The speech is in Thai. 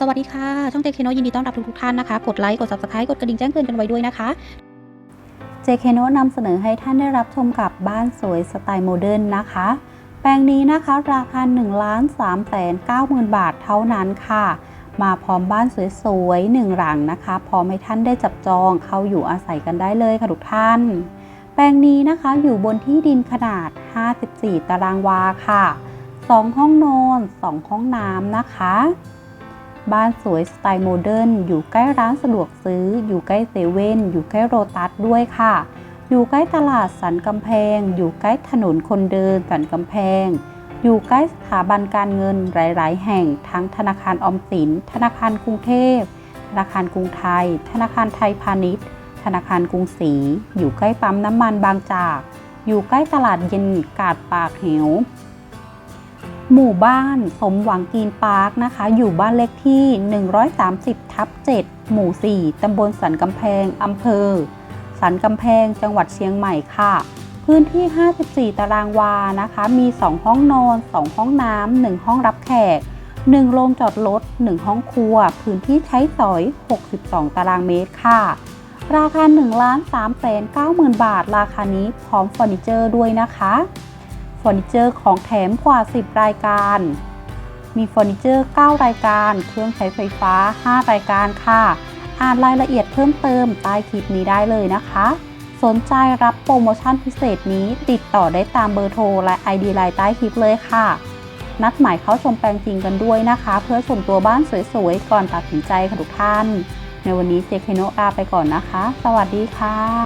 สวัสดีค่ะ ช่องเจคเคโนยินดีต้อนรับทุกทุกท่านนะคะ กดไลค์ กด subscribe กดกระดิ่งแจ้งเตือนกันไว้ด้วยนะคะเจคเคโนนำเสนอให้ท่านได้รับชมกับบ้านสวยสไตล์โมเดิร์นนะคะ แปลงนี้นะคะราคา1ล้าน3แสน9หมื่นบาทเท่านั้นค่ะ มาพร้อมบ้านสวยๆหนึ่งหลังนะคะ พร้อมให้ท่านได้จับจองเข้าอยู่อาศัยกันได้เลยค่ะทุกท่าน แปลงนี้นะคะอยู่บนที่ดินขนาด 54 ตารางวาค่ะ 2 ห้องนอน 2 ห้องน้ำนะคะ บ้านสวยสไตล์โมเดิร์นอยู่ใกล้ร้านสะดวกซื้อ อยู่ใกล้เซเว่นอยู่ใกล้โรตัสด้วยค่ะ อยู่ใกล้ตลาดสันกำแพง อยู่ใกล้ถนนคนเดินสันกำแพง อยู่ใกล้สถาบันการเงินหลาย ๆ แห่ง ทั้งธนาคารออมสิน ธนาคารกรุงเทพ ธนาคารกรุงไทย ธนาคารไทยพาณิชย์ ธนาคารกรุงศรีอยู่ใกล้ปั๊มน้ำมันบางจาก อยู่ใกล้ตลาดเย็นกาดปากเหว หมู่บ้านสมหวังกีนปาร์คนะคะ อยู่บ้านเลขที่ 130 ทับ 7 หมู่ 4 ตำบลสันกำแพง อำเภอ สันกำแพง จังหวัดเชียงใหม่ค่ะ พื้นที่ 54 ตารางวานะคะ มี 2 ห้องนอน 2 ห้องน้ำ 1 ห้องรับแขก 1 โรงจอดรถ 1 ห้องครัว พื้นที่ใช้สอย 62 ตารางเมตรค่ะ ราคา1ล้าน3แสน9หมื่นบาท ราคานี้พร้อมเฟอร์นิเจอร์ด้วยนะคะ อร์นิเจอร์ของแถมกว่า 10 รายการ มีเฟอร์นิเจอร์ 9 รายการ เครื่องใช้ไฟฟ้า 5 รายการค่ะ อ่านรายละเอียดเพิ่มเติมใต้คลิปนี้ได้เลยนะคะ สนใจรับโปรโมชั่นพิเศษนี้ติดต่อได้ตามเบอร์โทรและ ID ไลน์ใต้คลิปเลยค่ะ นัดหมายเข้าชมแปลงจริงกันด้วยนะคะ เพื่อชมตัวบ้านสวยๆ ก่อนตัดสินใจค่ะทุกท่าน ในวันนี้เจเคโนลาไปก่อนนะคะ สวัสดีค่ะ